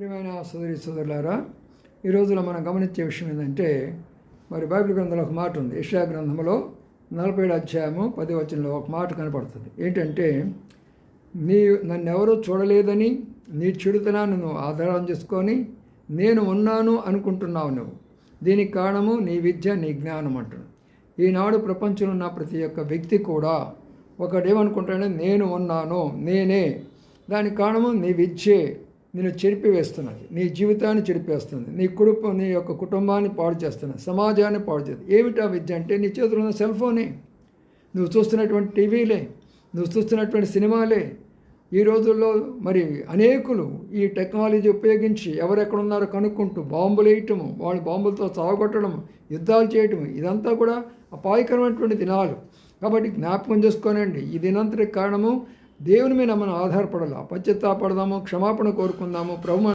ప్రియమైన సోదరి సోదరులారా ఈ రోజులో మనం గమనించే విషయం ఏంటంటే మరి బైబిల్ గ్రంథంలో ఒక మాట ఉంది. ఇషా గ్రంథంలో నలభై ఏడు అధ్యాయము పది వచనంలో ఒక మాట కనపడుతుంది. ఏంటంటే నీ నన్ను ఎవరూ చూడలేదని నీ చెడుతనాన్ని నువ్వు ఆధారం చేసుకొని నేను ఉన్నాను అనుకుంటున్నావు నువ్వు. దీనికి కారణము నీ విద్య నీ జ్ఞానం అంటున్నావు ఈనాడు ప్రపంచంలో ఉన్న ప్రతి ఒక్క వ్యక్తి కూడా ఒకడేమనుకుంటాడంటే నేను ఉన్నాను నేనే. దానికి కారణము నీ విద్యే. నిన్ను చెరిపివేస్తున్నది. నీ జీవితాన్ని చెరిపేస్తుంది. నీ కుటుంబం నీ యొక్క కుటుంబాన్ని పాడు చేస్తున్నది సమాజాన్ని పాడు చేస్తుంది. ఏమిటా విద్య అంటే నీ చేతిలో ఉన్న సెల్ ఫోనే. నువ్వు చూస్తున్నటువంటి టీవీలే నువ్వు చూస్తున్నటువంటి సినిమాలే. ఈ రోజుల్లో మరి అనేకులు ఈ టెక్నాలజీ ఉపయోగించి ఎవరెక్కడున్నారో కనుక్కుంటూ బాంబులు వేయటము వాళ్ళు బాంబులతో చావగొట్టడం యుద్ధాలు చేయటము ఇదంతా కూడా అపాయకరమైనటువంటి దినాలు. కాబట్టి జ్ఞాపకం చేసుకోనండి. ఈ దినంతటి కారణము దేవుని మీద మనం ఆధారపడాలి. పశ్చాత్తాపడదాము క్షమాపణ కోరుకుందాము ప్రభు